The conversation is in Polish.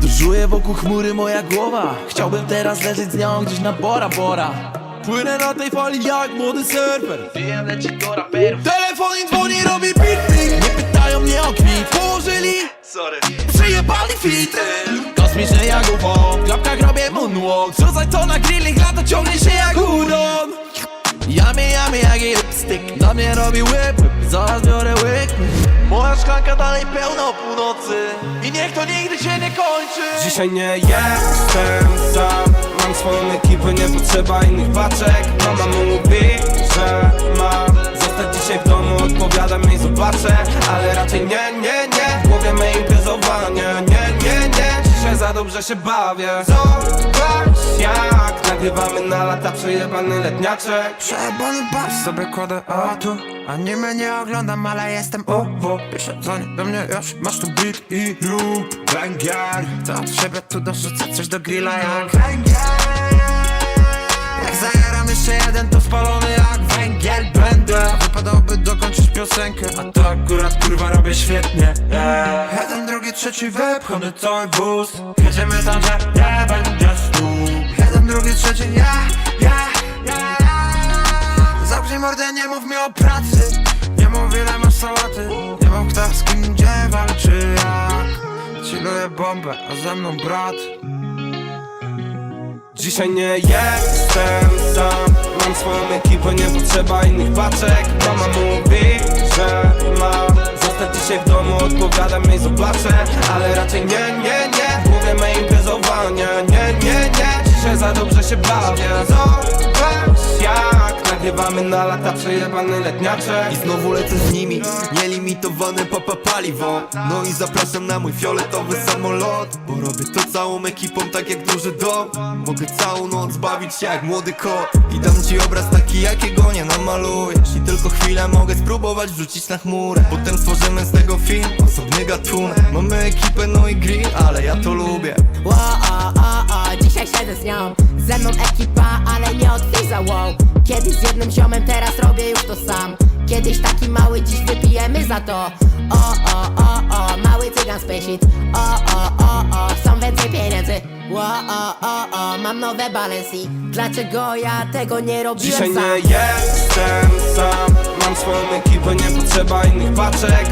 Podróżuje wokół chmury moja głowa. Chciałbym teraz leżeć z nią gdzieś na Bora Bora. Płynę na tej fali jak młody surfer. Wiem leci do raperów Telefon im dzwoni, robi ping Nie pytają mnie o kwit Położyli Sorry. Przyjebali fit Kosmiczny jak UFO. W klapkach robię moonwalk. Wrzucaj to na grilling, lato ciągnie się jak udon. Jamy, jamy jak lipstick. Na mnie robi whip, zaraz biorę łyk Szklanka dalej pełna o północy I niech to nigdy się nie kończy. Dzisiaj nie jestem sam. Mam swoją ekipę, nie potrzeba innych paczek. Mama mówi, że mam Zostać dzisiaj w domu, odpowiadam i zobaczę Ale raczej nie, nie, nie za dobrze się bawię. Zobacz jak nagrywamy na lata przejebany letniaczek. Przejebany bas. Sobie kładę a tu Anime nie oglądam, ale jestem owo Pisze dzwoni do mnie, już. Masz tu beat i rób Węgiel To od siebie tu dorzucę coś do grilla jak węgiel. Jak zajaram jeszcze jeden, to spalony jak węgiel będę. Wypadałoby dokończyć piosenkę A to akurat kurwa robię świetnie. Yeah. Jeden, drugi, trzeci wepchany cały wóz Jedziemy tam, że nie będzie stóp Jeden, drugi, trzeci ja, ja, ja Zamknij mordę, nie mów mi o pracy. Nie mów ile masz sałaty. Nie mów kto z kim gdzie walczy jak. Chilluję bombę, a ze mną brat. Dzisiaj nie jestem sam. Mam swoją ekipę, nie potrzeba innych paczek. Mama mówi, że mam Zostać dzisiaj w domu, odpowiadam i zobaczę. Ale raczej nie, nie, nie głowie me imprezowanie, nie, nie, nie Dzisiaj za dobrze się bawię. Zobacz jak nagrywamy na lata przejebany letniaczek I znowu lecę z nimi, nielimitowane papa paliwo. No i zapraszam na mój fioletowy samolot. Bo robię to całą ekipą tak jak duży dom. Mogę całą noc bawić się jak młody kot. I dam ci obraz taki jakiego nie namalujesz I tylko chwilę mogę spróbować wrzucić na chmurę Potem stworzymy z tego film, osobny gatunek. Mamy ekipę no i grill, ale ja to lubię. Ło, o, o, o, dzisiaj siedzę z nią. Ze mną ekipa, ale nie od Fiza, wow. Kiedyś z jednym ziomem, teraz robię już to sam. Kiedyś taki mały, dziś wypijemy za to. O, o, o, o, mały cygan spaceship O, o, Ło, o, o, o, mam nowe Balenci Dlaczego ja tego nie robiłem Dzisiaj sam? nie jestem sam. Mam swoją ekipę, nie potrzeba innych paczek